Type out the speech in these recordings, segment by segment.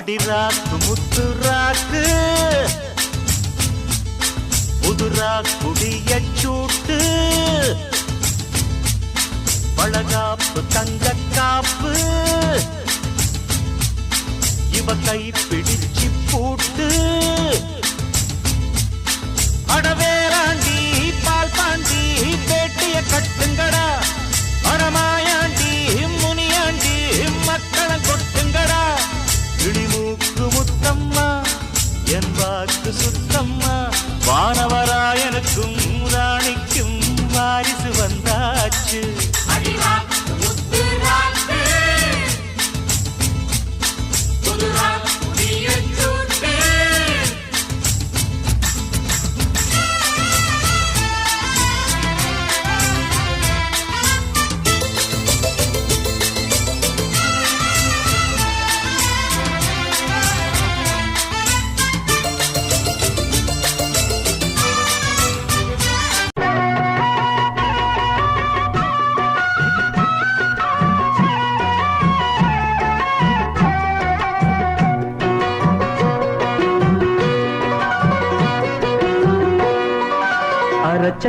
அடிராக்கு முத்துராக்கு புதுரா குடிய சூட்டு. பழகாப்பு தங்க காப்பு. இவ கை பிடிச்சு பூட்டு. அடவேராண்டி பால் பாண்டி பேட்டிய கட்டுங்கடா. அடமாயாண்டி சுத்தம்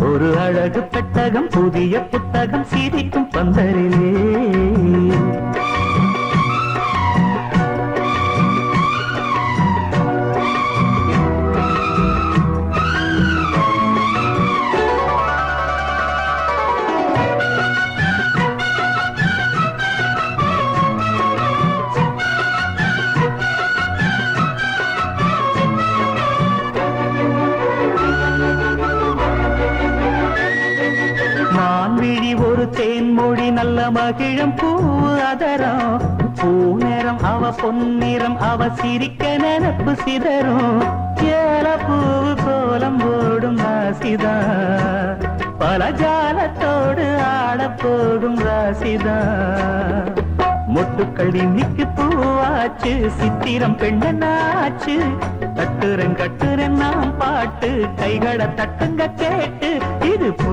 ஒரு அழகு பெட்டகம் புதிய புத்தகம் சிரிக்கும் பந்தரிலே தேன்மொழி நல்ல மகிழம் பூ அதரம். பூ நேரம் அவ பொன்னிறம் அவ சிரிக்க நினப்பு சிதறும். ஏல பூ கோலம் ஓடும் ராசிதா. பல ஜாலத்தோடு ஆடப் போகும் ராசிதா. மொட்டுக்கள் இன்னைக்கு பூவாச்சு சித்திரம் பெண்ணாச்சு தட்டுரன் கட்டுரன் நாம் பாட்டு கைகளை தட்டுங்க கேட்டு இது பூ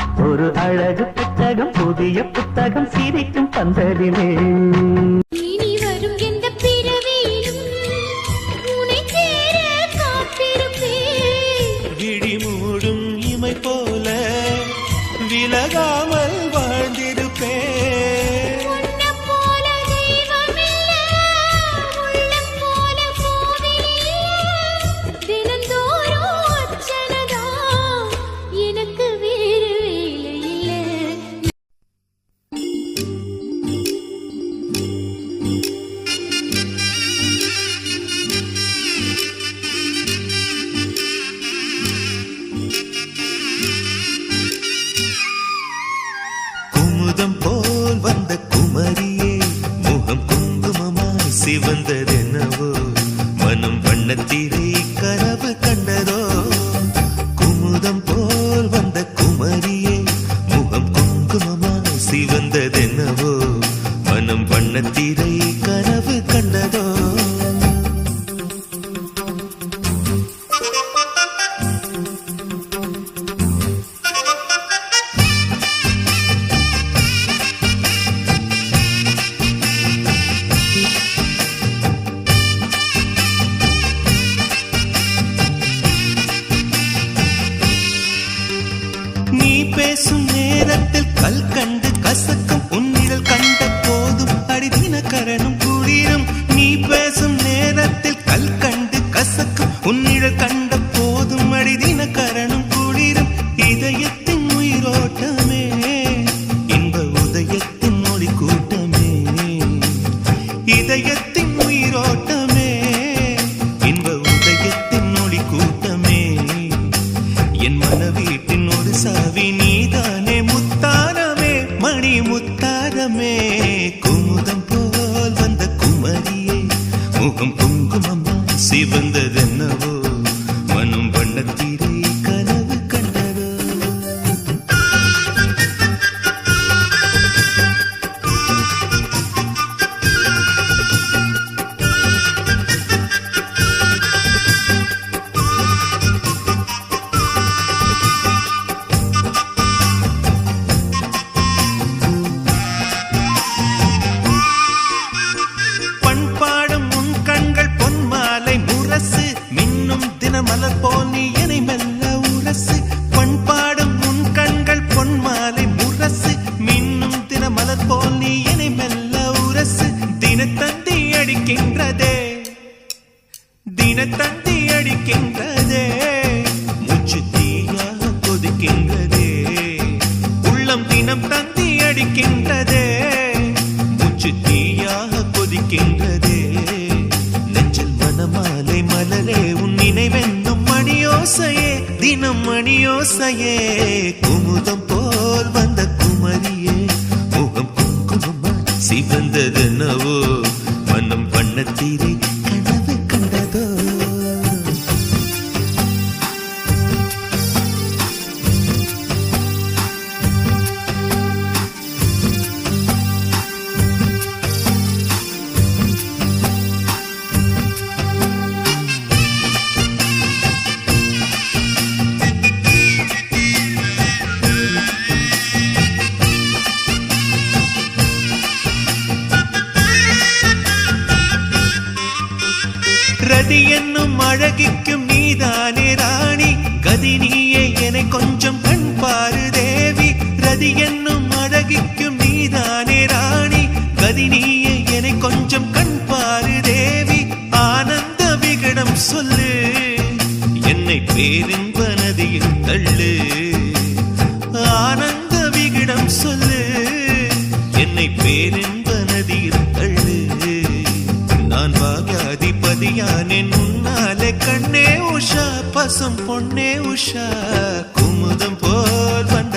ஒரு அழகு புத்தகம் புதிய புத்தகம் சிரிக்கும் பந்தலிலே. மனம் கனவு கண்டதோ? நீ பேசும் நேரத்தில் குமுதம் போல் வந்த குமரியே முகம் குங்குமம் சிவந்ததன் மணியோசையே குமுதம் போல் வந்த குமரியே முகம் குங்குமமா சிவந்ததென்னவோ கதி என்னும் அழகிக்கும் நீதானே ராணி. கதி நீயே என கொஞ்சம் கண் பாரு தேவி. ரதி என்னும் அழகிக்கும் நீதானே ராணி. கதி நீயே என கொஞ்சம் கண் பாரு தேவி. ஆனந்த விகடம் சொல்லு. என்னை பேரின்ப நதியில் தள்ளு. ஆனந்த விகடம் சொல்லு. என்னை பேரின் நீயானே உன்னாலே கண்ணே உஷா பசும் பொன்னே உஷா. குமுதம் போல் வன்